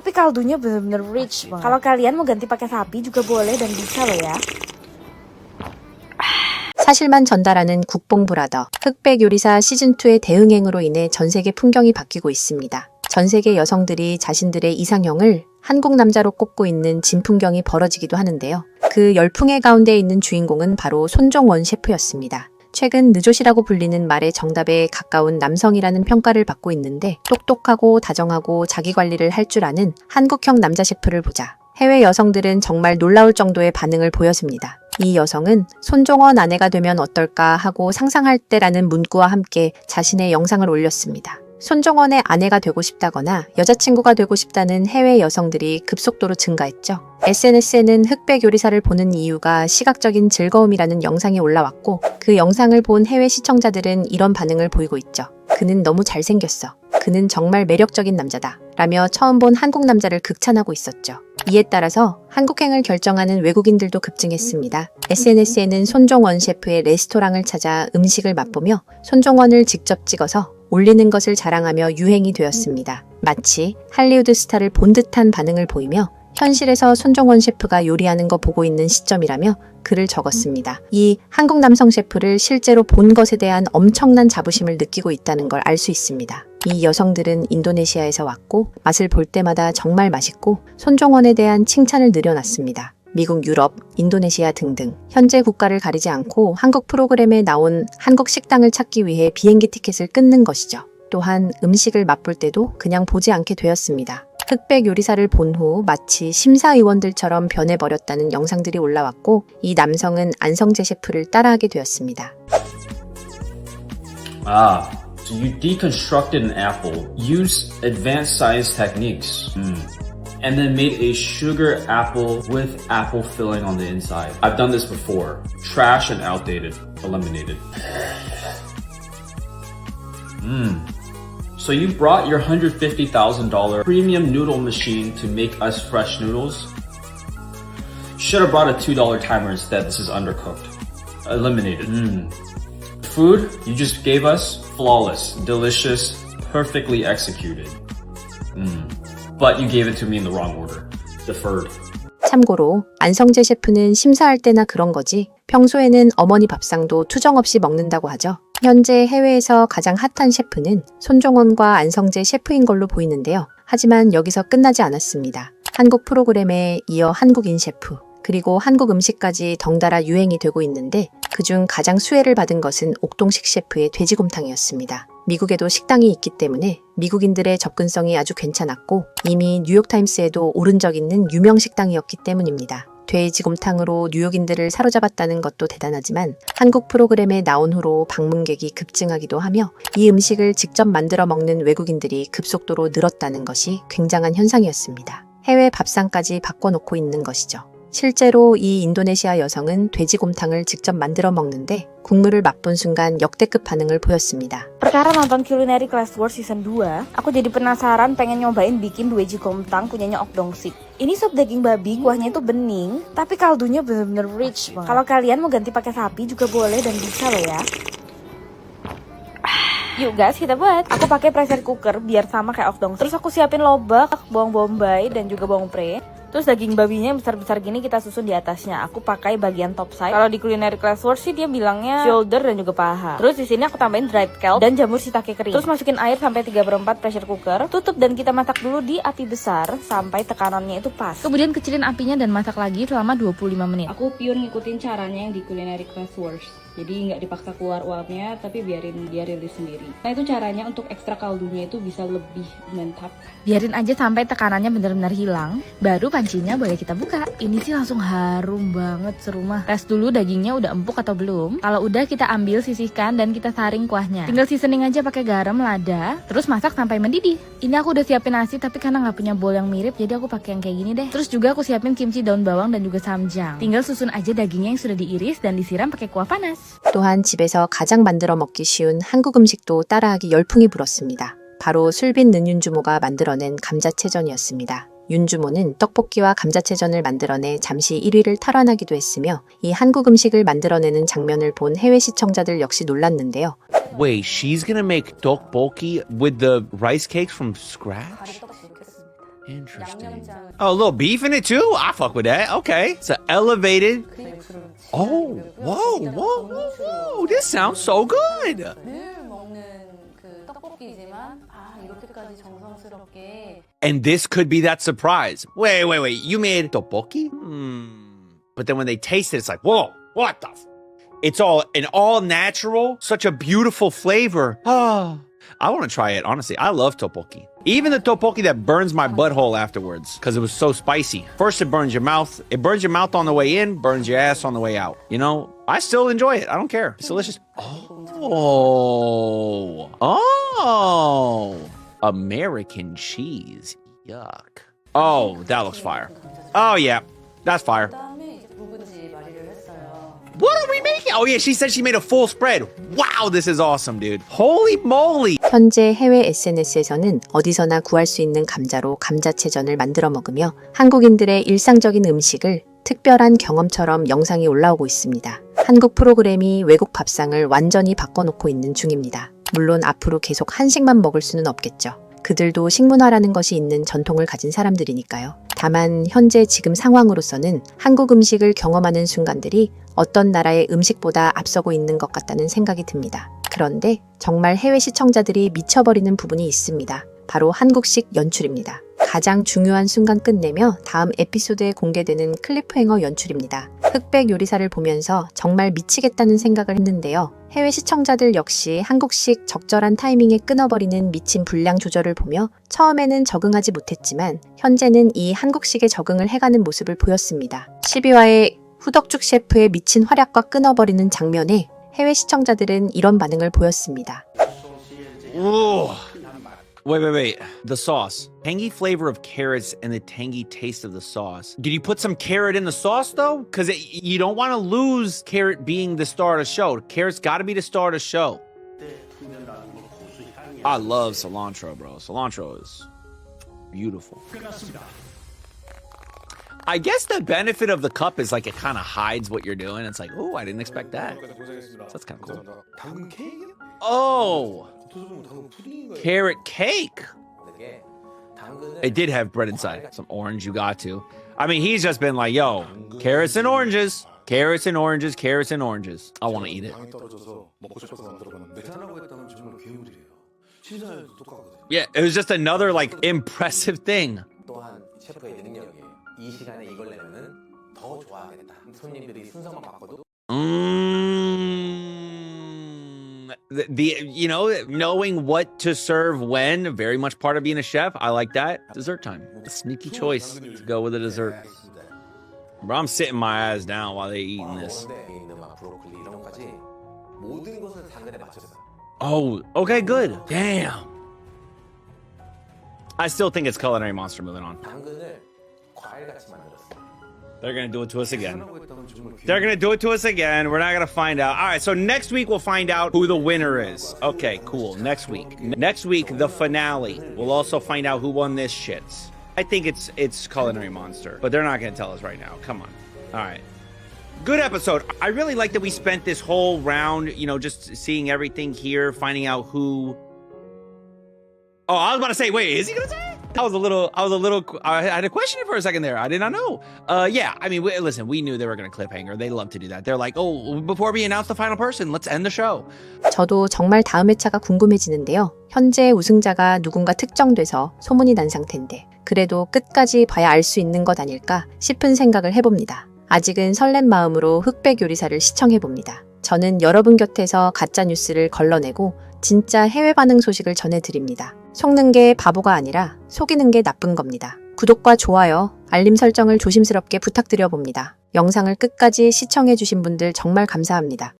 Tapi kaldunya bener-bener rich banget. Kalau kalian mau ganti pakai sapi juga boleh dan bisa loh ya. 사실만 전달하는 국뽕브라더 흑백 요리사 시즌2의 대응행으로 인해 전 세계 풍경이 바뀌고 있습니다. 전 세계 여성들이 자신들의 이상형을 한국 남자로 꼽고 있는 진풍경이 벌어지기도 하는데요. 그 열풍의 가운데 있는 주인공은 바로 손종원 셰프였습니다. 최근 느조시라고 불리는 말의 정답에 가까운 남성이라는 평가를 받고 있는데 똑똑하고 다정하고 자기 관리를 할 줄 아는 한국형 남자 셰프를 보자. 해외 여성들은 정말 놀라울 정도의 반응을 보였습니다. 이 여성은 손종원 아내가 되면 어떨까 하고 상상할 때라는 문구와 함께 자신의 영상을 올렸습니다. 손종원의 아내가 되고 싶다거나 여자친구가 되고 싶다는 해외 여성들이 급속도로 증가했죠. SNS에는 흑백 요리사를 보는 이유가 시각적인 즐거움이라는 영상이 올라왔고 그 영상을 본 해외 시청자들은 이런 반응을 보이고 있죠. 그는 너무 잘생겼어. 그는 정말 매력적인 남자다. 라며 처음 본 한국 남자를 극찬하고 있었죠. 이에 따라서 한국행을 결정하는 외국인들도 급증했습니다. SNS에는 손종원 셰프의 레스토랑을 찾아 음식을 맛보며 손종원을 직접 찍어서 올리는 것을 자랑하며 유행이 되었습니다. 마치 할리우드 스타를 본 듯한 반응을 보이며 현실에서 손종원 셰프가 요리하는 거 보고 있는 시점이라며 글을 적었습니다. 이 한국 남성 셰프를 실제로 본 것에 대한 엄청난 자부심을 느끼고 있다는 걸 알 수 있습니다. 이 여성들은 인도네시아에서 왔고 맛을 볼 때마다 정말 맛있고 손종원에 대한 칭찬을 늘여놨습니다. 미국, 유럽, 인도네시아 등등 현재 국가를 가리지 않고 한국 프로그램에 나온 한국 식당을 찾기 위해 비행기 티켓을 끊는 것이죠. 또한 음식을 맛볼 때도 그냥 보지 않게 되었습니다. 흑백 요리사를 본 후 마치 심사위원들처럼 변해버렸다는 영상들이 올라왔고 이 남성은 안성재 셰프를 따라하게 되었습니다. Ah, so you deconstructed an apple, used advanced science techniques, mm, and then made a sugar apple with apple filling on the inside. I've done this before. Trash and outdated. Eliminated. Mmm. So you brought your $150,000 premium noodle machine to make us fresh noodles? Should have brought a $2 timer instead. This is undercooked. Eliminated. Mm. Food you just gave us, flawless, delicious, perfectly executed. Mm. But you gave it to me in the wrong order. Deferred. 참고로 안성재 셰프는 심사할 때나 그런 거지 평소에는 어머니 밥상도 투정 없이 먹는다고 하죠. 현재 해외에서 가장 핫한 셰프는 손종원과 안성재 셰프인 걸로 보이는데요. 하지만 여기서 끝나지 않았습니다. 한국 프로그램에 이어 한국인 셰프, 그리고 한국 음식까지 덩달아 유행이 되고 있는데 그중 가장 수혜를 받은 것은 옥동식 셰프의 돼지곰탕이었습니다. 미국에도 식당이 있기 때문에 미국인들의 접근성이 아주 괜찮았고 이미 뉴욕타임스에도 오른 적 있는 유명 식당이었기 때문입니다. 돼지곰탕으로 뉴욕인들을 사로잡았다는 것도 대단하지만 한국 프로그램에 나온 후로 방문객이 급증하기도 하며 이 음식을 직접 만들어 먹는 외국인들이 급속도로 늘었다는 것이 굉장한 현상이었습니다. 해외 밥상까지 바꿔놓고 있는 것이죠. 실제로 이 인도네시아 여성은 돼지곰탕을 직접 만들어 먹는데 국물을 맛본 순간 역대급 반응을 보였습니다. Perkara nonton Culinary Class Wars Season 2, aku jadi penasaran pengen nyobain bikin dueji gomtang punyanya Ok Dong Sik. Ini sop daging babi, kuahnya itu bening, tapi kaldunya bener-bener rich banget. Kalau kalian mau ganti pakai sapi juga boleh dan bisa loh ya. Yuk guys, kita buat. Aku pakai pressure cooker biar sama kayak Ok Dong. Terus aku siapin lobak, bawang bombay dan juga bawang pre. Terus daging babinya yang besar-besar gini kita susun di atasnya. Aku pakai bagian top side. Kalau di culinary class wars sih dia bilangnya shoulder dan juga paha. Terus di sini aku tambahin dried kelp dan jamur shiitake kering. Terus masukin air sampai 3 per 4 pressure cooker. Tutup dan kita masak dulu di api besar sampai tekanannya itu pas. Kemudian kecilin apinya dan masak lagi selama 25 menit. Aku pure ngikutin caranya yang di Culinary Class Wars. Jadi nggak dipaksa keluar uapnya, tapi biarin dia rilis sendiri. Nah itu caranya untuk ekstra kaldunya itu bisa lebih mantap. Biarin aja sampai tekanannya benar-benar hilang. Baru pancinya boleh kita buka. Ini sih langsung harum banget serumah. Tes dulu dagingnya udah empuk atau belum. Kalau udah kita ambil, sisihkan dan kita saring kuahnya. Tinggal seasoning aja pakai garam, lada, terus masak sampai mendidih. Ini aku udah siapin nasi tapi karena nggak punya bowl yang mirip, jadi aku pakai yang kayak gini deh. Terus juga aku siapin kimchi daun bawang dan juga samjang. Tinggal susun aja dagingnya yang sudah diiris dan disiram pakai kuah panas. 또한 집에서 가장 만들어 먹기 쉬운 한국 음식도 따라하기 열풍이 불었습니다. 바로 술빈 는윤주모가 만들어낸 감자채전이었습니다. 윤주모는 떡볶이와 감자채전을 만들어내 잠시 1위를 탈환하기도 했으며 이 한국 음식을 만들어내는 장면을 본 해외 시청자들 역시 놀랐는데요. Wait, she's gonna make tteokbokki with the rice cakes from scratch? Interesting. Oh, a little beef in it too? I fuck with that. Okay. It's an elevated. Oh, whoa, whoa, whoa, whoa. This sounds so good. 늘 먹는 그 떡볶이지만 아 이렇게까지 정성스럽게 And this could be that surprise. Wait, wait, wait. You made tteokbokki? Hmm. But then when they taste it, it's like, whoa, what the? F-? It's all an all natural, such a beautiful flavor. Ah, I want to try it. Honestly, I love tteokbokki. Even the tteokbokki that burns my butthole afterwards because it was so spicy. First, it burns your mouth. It burns your mouth on the way in, burns your ass on the way out. You know, I still enjoy it. I don't care. It's delicious. Oh, oh, American cheese. Yuck. Oh, that looks fire. Oh yeah, that's fire. What are we making? Oh yeah, she said she made a full spread. Wow, this is awesome, dude. Holy moly. 현재 해외 SNS에서는 어디서나 구할 수 있는 감자로 감자채전을 만들어 먹으며 한국인들의 일상적인 음식을 특별한 경험처럼 영상이 올라오고 있습니다. 한국 프로그램이 외국 밥상을 완전히 바꿔놓고 있는 중입니다. 물론 앞으로 계속 한식만 먹을 수는 없겠죠. 그들도 식문화라는 것이 있는 전통을 가진 사람들이니까요. 다만 현재 지금 상황으로서는 한국 음식을 경험하는 순간들이 어떤 나라의 음식보다 앞서고 있는 것 같다는 생각이 듭니다. 그런데 정말 해외 시청자들이 미쳐버리는 부분이 있습니다. 바로 한국식 연출입니다. 가장 중요한 순간 끝내며 다음 에피소드에 공개되는 클리프행어 연출입니다. 흑백 요리사를 보면서 정말 미치겠다는 생각을 했는데요. 해외 시청자들 역시 한국식 적절한 타이밍에 끊어버리는 미친 분량 조절을 보며 처음에는 적응하지 못했지만 현재는 이 한국식에 적응을 해가는 모습을 보였습니다. 12화의 후덕죽 셰프의 미친 활약과 끊어버리는 장면에 해외 시청자들은 이런 반응을 보였습니다. Ooh. Wait, wait, wait. The sauce. Tangy flavor of carrots and the tangy taste of the sauce. Did you put some carrot in the sauce though? Because you don't want to lose carrot being the star of the show. Carrots got to be the star of the show. I love cilantro, bro. Cilantro is beautiful. I guess the benefit of the cup is like it kind of hides what you're doing. It's like, oh, I didn't expect that. So that's kind of cool. Oh. Carrot cake. It did have bread inside, some orange you got to. I mean, he's just been like, yo, carrots and oranges, carrots and oranges, carrots and oranges. I want to eat it. Yeah, it was just another like impressive thing. Mmm the, the, you know knowing what to serve when very much part of being a chef. I like that. Dessert time. A sneaky choice to go with a dessert. Bro i'm sitting my ass down while they eating this. Oh okay good. Damn. I still think it's culinary monster moving on. They're gonna do it to us again. They're gonna do it to us again. We're not gonna find out. All right, so next week we'll find out who the winner is. Okay, cool. Next week. Next week, the finale. We'll also find out who won this shits. I think it's it's Culinary Monster, but they're not gonna tell us right now. Come on. All right. Good episode. I really like that we spent this whole round, you know, just seeing everything here, finding out who. Oh, I was about to say, wait, is he gonna tell? I was a little, I was a little, I had a question for a second there. I did not know. Uh, yeah, I mean, we, listen, we knew they were gonna cliffhanger. They love to do that. They're like, oh, before we announce the final person, let's end the show. 저도 정말 다음 회차가 궁금해지는데요. 현재 우승자가 누군가 특정돼서 소문이 난 상태인데 그래도 끝까지 봐야 알 수 있는 것 아닐까 싶은 생각을 해봅니다. 아직은 설렘 마음으로 흑백 요리사를 시청해봅니다. 저는 여러분 곁에서 가짜 뉴스를 걸러내고 진짜 해외 반응 소식을 전해드립니다. 속는 게 바보가 아니라 속이는 게 나쁜 겁니다. 구독과 좋아요, 알림 설정을 조심스럽게 부탁드려 봅니다. 영상을 끝까지 시청해주신 분들 정말 감사합니다.